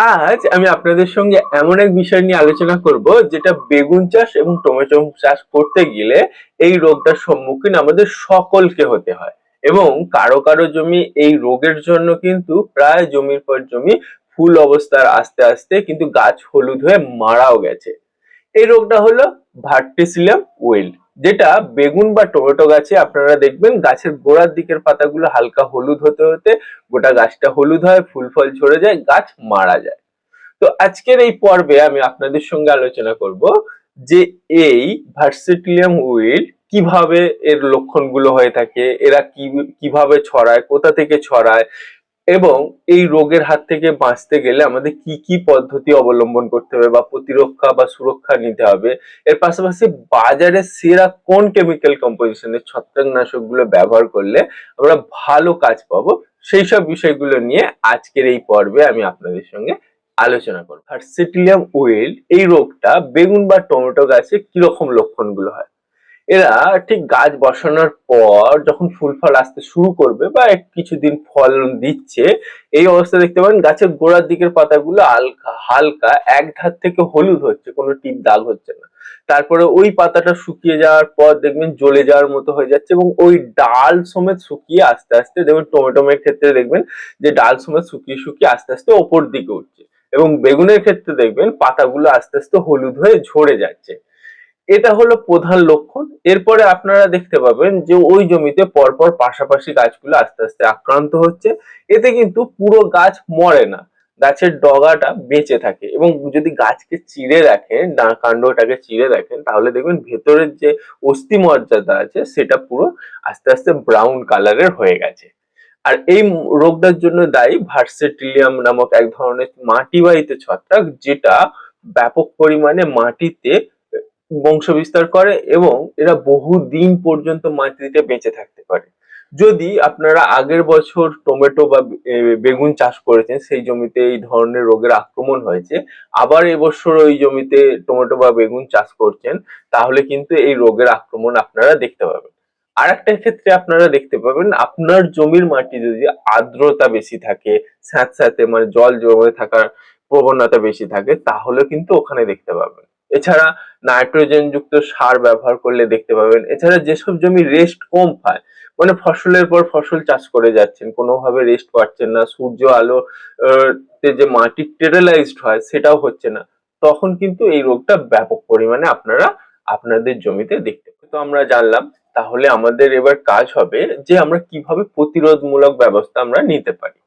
আজ আমি আপনাদের সঙ্গে এমন এক বিষয় নিয়ে আলোচনা করব, যেটা বেগুন চাষ এবং টমেটো চাষ করতে গেলে এই রোগটার সম্মুখীন আমাদের সকলকে হতে হয়। এবং কারও কারও জমি এই রোগের জন্য কিন্তু প্রায় জমির পর জমি ফুল অবস্থার আস্তে আস্তে কিন্তু গাছ হলুদ হয়ে মারাও গেছে। এই রোগটা হলো ভার্টিসিলাম ওয়েল। যেটা বেগুন বা টমেটো গাছে আপনারা দেখবেন, গাছের গোড়ার দিকের পাতাগুলো হালকা হলুদ হতে হতে গোটা গাছটা হলুদ হয়, ফুল ফল ঝরে যায়, গাছ মারা যায়। তো আজকের এই পর্বে আমি আপনাদের সঙ্গে আলোচনা করব যে এই ভার্সিটিলিয়াম উইড কীভাবে এর লক্ষণগুলো হয়ে থাকে, এরা কি, কীভাবে ছড়ায়, কোথা থেকে ছড়ায় এবং এই রোগের হাত থেকে বাঁচতে গেলে আমাদের কি কি পদ্ধতি অবলম্বন করতে হবে বা প্রতিরক্ষা বা সুরক্ষা নিতে হবে? এর পাশাপাশি বাজারে সেরা কোন কেমিক্যাল কম্পোজিশনের ছত্রাকনাশকগুলো ব্যবহার করলে আমরা ভালো কাজ পাবো? সেই সব বিষয়গুলো নিয়ে আজকের এই পর্বে আমি আপনাদের সঙ্গে আলোচনা করব। ভার্সিটিলিয়াম ওয়েল এই রোগটা বেগুন বা টমেটো গাছে কীরকম লক্ষণগুলো হয়? এরা ঠিক গাছ বসানোর পর যখন ফুল ফল আসতে শুরু করবে বা কিছুদিন ফল দিচ্ছে, এই অবস্থা দেখতে পারেন গাছের গোড়ার দিকের পাতাগুলো হালকা হালকা, এক ধার থেকে হলুদ হচ্ছে, কোনো টিপ দাগ হচ্ছে না। তারপরে ওই পাতাটা শুকিয়ে যাওয়ার পর দেখবেন জ্বলে যাওয়ার মতো হয়ে যাচ্ছে এবং ওই ডাল সমেত শুকিয়ে আস্তে আস্তে দেখবেন টমেটোমের ক্ষেত্রে দেখবেন যে ডাল সমেত শুকিয়ে শুকিয়ে আস্তে আস্তে ওপর দিকে উঠছে। এবং বেগুনের ক্ষেত্রে দেখবেন পাতাগুলো আস্তে আস্তে হলুদ হয়ে ঝরে যাচ্ছে। এটা হলো প্রধান লক্ষণ। এরপরে আপনারা দেখতে পাবেন যে ওই জমিতে পরপর পাশাপাশি গাছগুলো আস্তে আস্তে আক্রান্ত হচ্ছে। এতে কিন্তু পুরো গাছ মরে না। গাছের ডগাটা বেঁচে থাকে এবং যদি গাছকে চিড়ে রাখেন ডা কাণ্ডটাকে চিড়ে রাখেন, তাহলে দেখবেন ভেতরের যে অস্থি মর্যাদা আছে, সেটা পুরো আস্তে আস্তে ব্রাউন কালারের হয়ে গেছে। আর এই রোগটার জন্য দায়ী ভার্সেটিলিয়াম নামক এক ধরনের মাটিবাহিত ছত্রাক যেটা ব্যাপক পরিমাণে মাটিতে বংশ বিস্তার করে এবং এরা বহু দিন পর্যন্ত মাটিতে বেঁচে থাকতে পারে। যদি আপনারা আগের বছর টমেটো বা বেগুন চাষ করেছেন, সেই জমিতে এই ধরনের রোগের আক্রমণ হয়েছে, আবার এবছর ওই জমিতে টমেটো বা বেগুন চাষ করছেন, তাহলে কিন্তু এই রোগের আক্রমণ আপনারা দেখতে পাবেন। আর একটা ক্ষেত্রে আপনারা দেখতে পাবেন, আপনার জমির মাটি যদি আর্দ্রতা বেশি থাকে স্যাঁত স্যাঁতে মানে জল জমে থাকার প্রবণতা বেশি থাকে, তাহলে কিন্তু ওখানে দেখতে পাবেন। এছাড়া নাইট্রোজেন যুক্ত সার ব্যবহার করলে দেখতে পাবেন। এছাড়া যেসব জমি রেস্ট কম পায় মানে ফসলের পর ফসল চাষ করে যাচ্ছেন, কোনোভাবে রেস্ট পাচ্ছেন না, সূর্য আলো যে মাটি টেরালাইজড হয় সেটাও হচ্ছে না। তখন কিন্তু এই রোগটা ব্যাপক পরিমাণে আপনারা আপনাদের জমিতে দেখতে তো আমরা জানলাম, তাহলে আমাদের এবার কাজ হবে যে আমরা কীভাবে প্রতিরোধমূলক ব্যবস্থা আমরা নিতে পারি।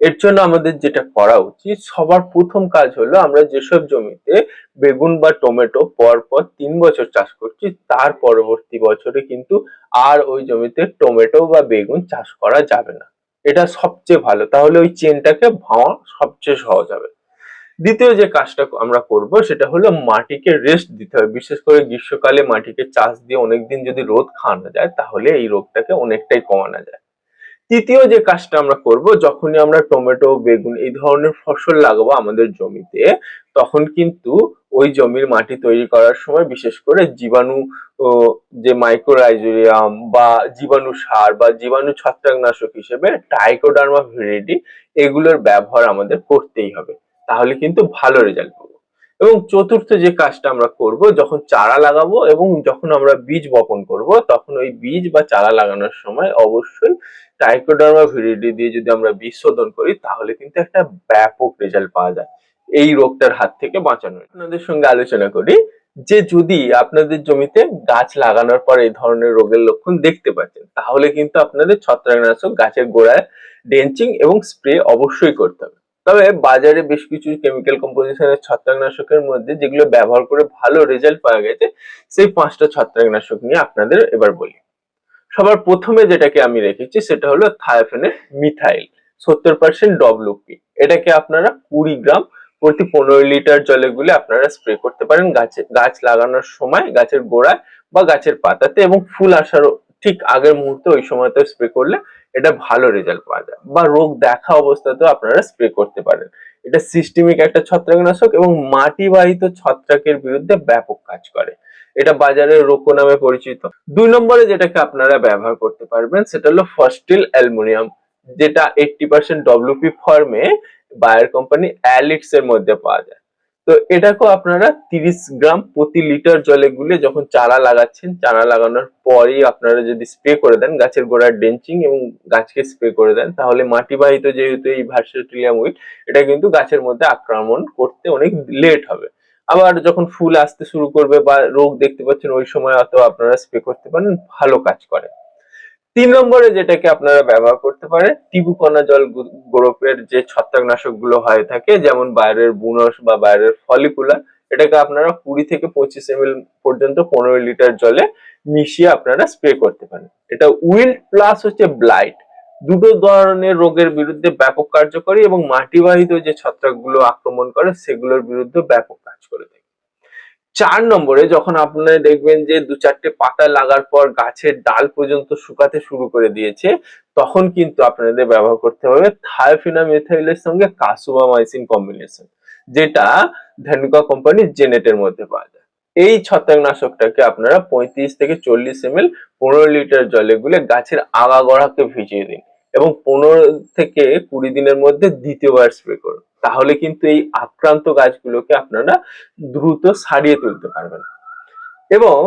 এর জন্য আমাদের যেটা করা উচিত, সবার প্রথম কাজ হলো আমরা যেসব জমিতে বেগুন বা টমেটো পর পর তিন বছর চাষ করছি, তার পরবর্তী বছরে কিন্তু আর ওই জমিতে টমেটো বা বেগুন চাষ করা যাবে না। এটা সবচেয়ে ভালো। তাহলে ওই চেনটাকে ভাঙা সবচেয়ে সহজ হবে। দ্বিতীয় যে কাজটা আমরা করব, সেটা হলো মাটিকে রেস্ট দিতে হবে। বিশেষ করে গ্রীষ্মকালে মাটিকে চাষ দিয়ে অনেকদিন যদি রোদ খাওয়ানো যায়, তাহলে এই রোগটাকে অনেকটাই কমানো যায়। তৃতীয় যে কাজটা আমরা করব, যখনই আমরা টমেটো, বেগুন এই ধরনের ফসল লাগাবো আমাদের জমিতে, তখন কিন্তু ওই জমির মাটি তৈরি করার সময় বিশেষ করে জীবাণু যে মাইক্রোরাইজোরিয়াম বা জীবাণু সার বা জীবাণু ছত্রাকনাশক হিসেবে টাইকোডার্মা ভিরিডি এগুলোর ব্যবহার আমাদের করতেই হবে। তাহলে কিন্তু ভালো রেজাল্ট পাবো। এবং চতুর্থ যে কাজটা আমরা করব, যখন চারা লাগাবো এবং যখন আমরা বীজ বপন করব, তখন ওই বীজ বা চারা লাগানোর সময় অবশ্যই টাইকোডার্মা ভিরিডি দিয়ে যদি আমরা বীজ শোধন করি, তাহলে কিন্তু একটা ব্যাপক রেজাল্ট পাওয়া যায়। এই রোগটার হাত থেকে বাঁচানো আপনাদের সঙ্গে আলোচনা করি যে যদি আপনাদের জমিতে গাছ লাগানোর পর এই ধরনের রোগের লক্ষণ দেখতে পাচ্ছেন, তাহলে কিন্তু আপনাদের ছত্রাকনাশক গাছের গোড়ায় ডেঞ্চিং এবং স্প্রে অবশ্যই করতে হবে। তবে বাজারে বেশ কিছু কেমিক্যাল কম্পোজিশনের ছত্রাকনাশকের মধ্যে যেগুলো ব্যবহার করে ভালো রেজাল্ট পাওয়া গেছে, সেই পাঁচটা ছত্রাকনাশক নিয়ে আপনাদের এবার বলি। সবার প্রথমে যেটাকে আমি রেখেছি সেটা হলো থায়াফেনের মিথাইল সত্তর পার্সেন্ট ডব্লিউপি এটাকে আপনারা কুড়ি গ্রাম প্রতি পনেরো লিটার জলে গুলে আপনারা স্প্রে করতে পারেন গাছে। গাছ লাগানোর সময় গাছের গোড়ায় বা গাছের পাতাতে এবং ফুল আসার ঠিক আগের মুহূর্তে ওই সময়তে স্প্রে করলে এটা ভালো রেজাল্ট পাওয়া যায়। বা রোগ দেখা অবস্থাতেও আপনারা স্প্রে করতে পারেন। এটা সিস্টেমিক একটা ছত্রাকনাশক এবং মাটিবাহিত ছত্রাকের বিরুদ্ধে ব্যাপক কাজ করে। এটা বাজারে রোকো নামে পরিচিত। দুই নম্বরে যেটাকে আপনারা ব্যবহার করতে পারবেন সেটা হলো ফস্টিল অ্যালুমিনিয়াম যেটা এইটটি পার্সেন্ট ডব্লিউপি ফর্মে বায়ার কোম্পানি অ্যালিটস এর মধ্যে পাওয়া যায়। তো এটাকেও আপনারা তিরিশ গ্রাম প্রতি লিটার জলে গুলে যখন চারা লাগাচ্ছেন, চারা লাগানোর পরেই আপনারা যদি স্প্রে করে দেন গাছের গোড়ার ডেঞ্চিং এবং গাছকে স্প্রে করে দেন, তাহলে মাটিবাহিত যেহেতু এই ভার্সেটিলিয়াম উইট এটা কিন্তু গাছের মধ্যে আক্রমণ করতে অনেক লেট হবে। আবার যখন ফুল আসতে শুরু করবে বা রোগ দেখতে পাচ্ছেন, ওই সময় অত আপনারা স্প্রে করতে পারেন, ভালো কাজ করে। তিন নম্বরে যেটাকে আপনারা ব্যবহার করতে পারেন টিবুকণা জল গ্রুপের যে ছত্রাকনাশকগুলো হয়ে থাকে, যেমন বাইরের বুনস বা বাইরের ফলিকুলার, এটাকে আপনারা কুড়ি থেকে পঁচিশ এম পর্যন্ত পনেরো লিটার জলে মিশিয়ে আপনারা স্প্রে করতে পারেন। এটা উইল প্লাস হচ্ছে ব্লাইট। দুটো ধরনের রোগের বিরুদ্ধে ব্যাপক কার্যকরী এবং মাটিবাহিত যে ছত্রাকগুলো আক্রমণ করে, সেগুলোর বিরুদ্ধে ব্যাপক কাজ করে থাকে। চার নম্বরে যখন আপনারা দেখবেন যে দু চারটে পাতা লাগার পর গাছের ডাল পর্যন্ত শুকাতে শুরু করে দিয়েছে, তখন কিন্তু আপনাদের ব্যবহার করতে হবে থায়োফিনা মিথাইলের সঙ্গে কাসুবামাইসিন কম্বিনেশন, যেটা ধেনুকা কোম্পানির জেনেটের মধ্যে পাওয়া যায়। এই ছত্রাকনাশকটাকে আপনারা পঁয়ত্রিশ থেকে চল্লিশ এম এল পনেরো লিটার জলে গুলে গাছের আগাগোড়াকে ভিজিয়ে দিন এবং পনেরো থেকে কুড়ি দিনের মধ্যে দ্বিতীয়বার স্প্রে করুন। তাহলে কিন্তু এই আক্রান্ত গাছগুলোকে আপনারা দ্রুত সারিয়ে তুলতে পারবেন। এবং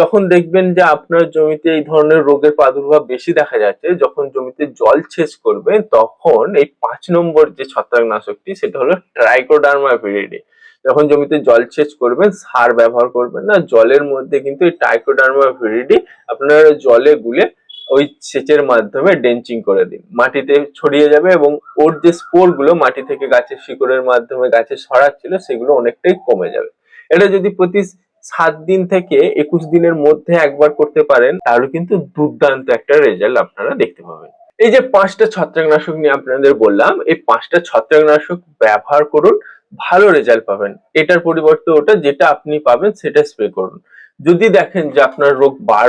যখন দেখবেন যে আপনার জমিতে এই ধরনের রোগের প্রাদুর্ভাব বেশি দেখা যাচ্ছে, যখন জমিতে জল ছেচ করবেন, তখন এই পাঁচ নম্বর যে ছত্রাকনাশকটি, সেটা হলো ট্রাইকোডার্মা ভিরিডি যখন জমিতে জল সেচ করবেন, সার ব্যবহার করবেন না, জলের মধ্যে কিন্তু এই ট্রাইকোডার্মা ভিরিডি আপনারা জলে গুলে ওই সেচের মাধ্যমে ডেঞ্চিং করে দিন। মাটিতে ছড়িয়ে যাবে এবং ওর যে স্পোরগুলো মাটি থেকে গাছের শিকড়ের মাধ্যমে গাছে ছড়াচ্ছিল সেগুলো অনেকটাই কমে যাবে। এটা যদি প্রতি সাত দিন থেকে একুশ দিনের মধ্যে একবার করতে পারেন, তাহলে কিন্তু দুর্দান্ত একটা রেজাল্ট আপনারা দেখতে পাবেন। এই যে পাঁচটা ছত্রাকনাশক নিয়ে আপনাদের বললাম, এই পাঁচটা ছত্রাকনাশক ব্যবহার করুন, ভালো রেজাল্ট পাবেন। এটার পরিবর্তে ওটা যেটা আপনি পাবেন সেটা স্প্রে করুন। যদি দেখেন যে আপনার রোগ বার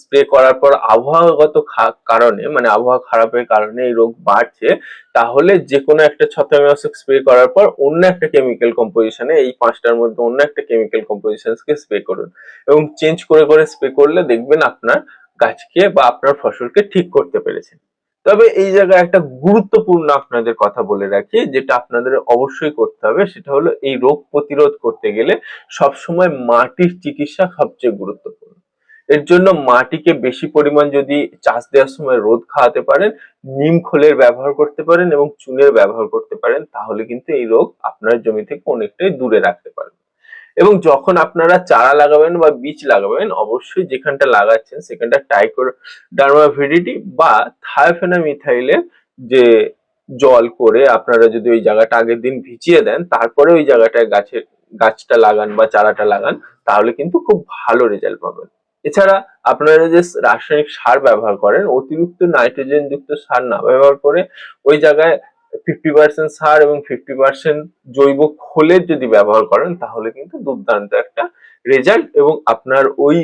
স্প্রে করার পর আবহাওয়াগত কারণে মানে আবহাওয়া খারাপের কারণে এই রোগ বাড়ছে, তাহলে যে কোনো একটা ছত্রাকনাশক স্প্রে করার পর অন্য একটা কেমিক্যাল কম্পোজিশনে এই পাঁচটার মধ্যে অন্য একটা কেমিক্যাল কম্পোজিশনকে স্প্রে করুন। এবং চেঞ্জ করে করে স্প্রে করলে দেখবেন আপনার গাছকে বা আপনার ফসলকে ঠিক করতে পেরেছেন তবে এই জায়গায় একটা গুরুত্বপূর্ণ আপনাদের কথা বলে রাখি, যেটা আপনাদের অবশ্যই করতে হবে, সেটা হলো এই রোগ প্রতিরোধ করতে গেলে সবসময় মাটির চিকিৎসা সবচেয়ে গুরুত্বপূর্ণ। এর জন্য মাটিকে বেশি পরিমাণ যদি চাষ দেওয়ার সময় রোদ খাওয়াতে পারেন, নিম খোলের ব্যবহার করতে পারেন এবং চুনের ব্যবহার করতে পারেন, তাহলে কিন্তু এই রোগ আপনার জমি থেকে অনেকটাই দূরে রাখতে পারবেন এবং যখন আপনারা চারা লাগাবেন বা বীজ লাগাবেন, অবশ্যই যেখানটা লাগাচ্ছেন সেখানটা টাইকোডার্মা ভিডিটি বা থায়োফেনা মিথাইলের যে জল করে আপনারা যদি ওই জায়গাটা আগের দিন ভিজিয়ে দেন, তারপরে ওই জায়গাটায় গাছের গাছটা লাগান বা চারাটা লাগান, তাহলে কিন্তু খুব ভালো রেজাল্ট পাবেন। এছাড়া আপনারা যে রাসায়নিক সার ব্যবহার করেন, অতিরিক্ত নাইট্রোজেন যুক্ত সার না ব্যবহার করে ওই জায়গায় ফিফটি পার্সেন্ট সার এবং ফিফটি পার্সেন্ট জৈব খোলের যদি ব্যবহার করেন, তাহলে কিন্তু দুর্দান্ত একটা রেজাল্ট এবং আপনার ওই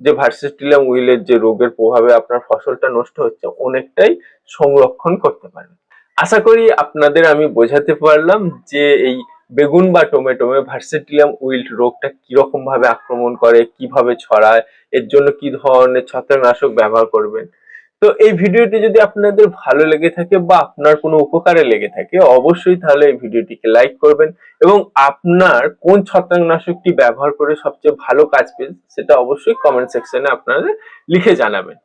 যে ভার্সিটিলাম উইলের যে রোগের প্রভাবে আপনার ফসলটা নষ্ট হচ্ছে, অনেকটাই সংরক্ষণ করতে পারেন আশা করি আপনাদের আমি বোঝাতে পারলাম যে এই বেগুন বা টমেটো ভার্সিটিলাম উইল্ট রোগটা কীরকম ভাবে আক্রমণ করে, কীভাবে ছড়ায়, এর জন্য কি ধরনের ছত্রাকনাশক ব্যবহার করবেন তো এই ভিডিওটি যদি আপনাদের ভালো লেগে থাকে বা আপনার কোনো উপকারে লেগে থাকে, অবশ্যই তাহলে এই ভিডিওটিকে লাইক করবেন এবং আপনার কোন ছত্রাকনাশকটি ব্যবহার করে সবচেয়ে ভালো কাজ পেয়েছে সেটা অবশ্যই কমেন্ট সেকশনে আপনাদের লিখে জানাবেন।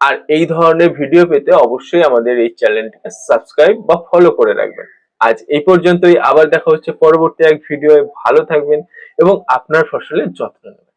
আর এই ধরনের ভিডিও পেতে অবশ্যই আমাদের এই চ্যানেলটিকে সাবস্ক্রাইব বা ফলো করে রাখবেন। আজ এই পর্যন্তই, আবার দেখা হচ্ছে পরবর্তী এক ভিডিও ভালো থাকবেন এবং আপনার ফসলের যত্ন নেবেন।